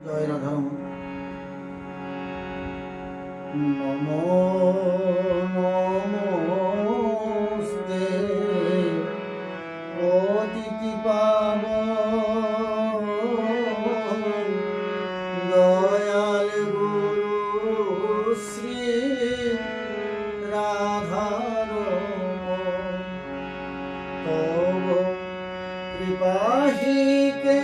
জয়রাধাম। নমো নমস্তে। অতিথি পাব। দয়াল গুরু শ্রী রাধার তব কৃপাহিতে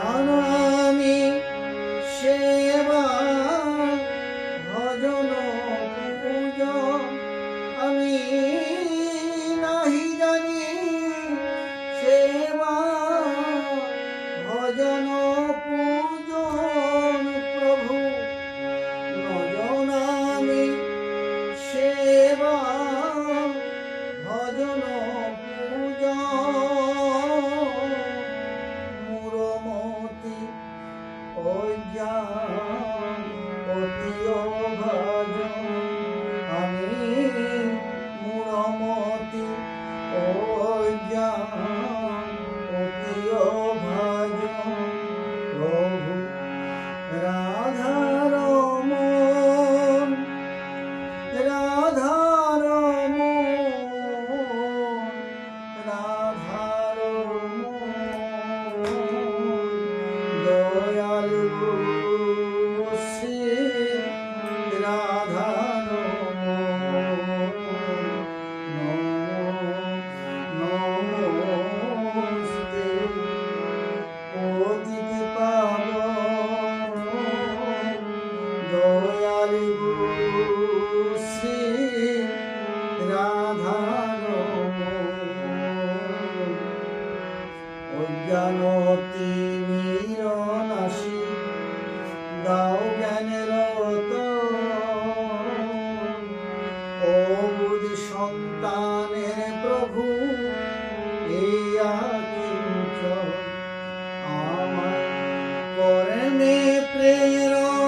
ஞான জ্ঞানতি নিরনাশি দাও জ্ঞানের ও বুধি সন্তানের প্রভু ইয়া আমার কর্মে প্রেরণ।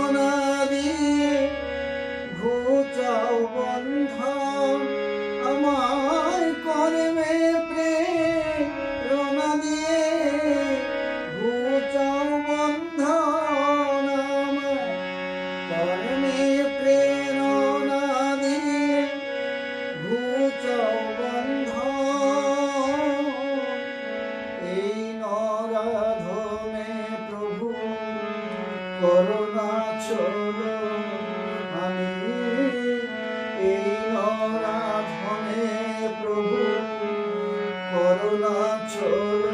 শোনো আমি এই নরাধনে প্রভু করুণা ছোড়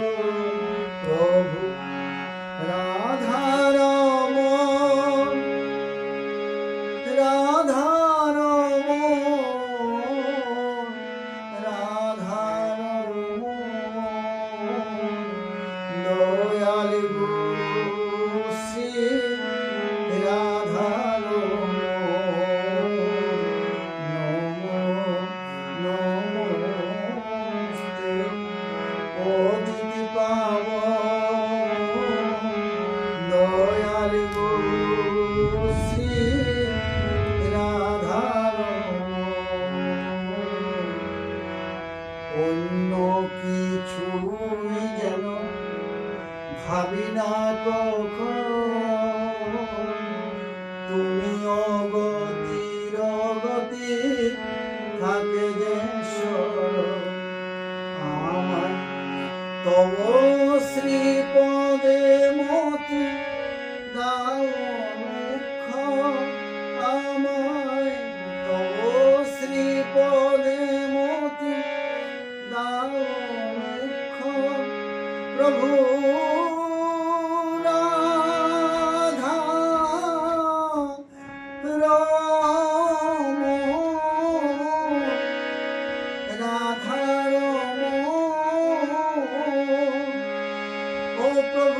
nobody.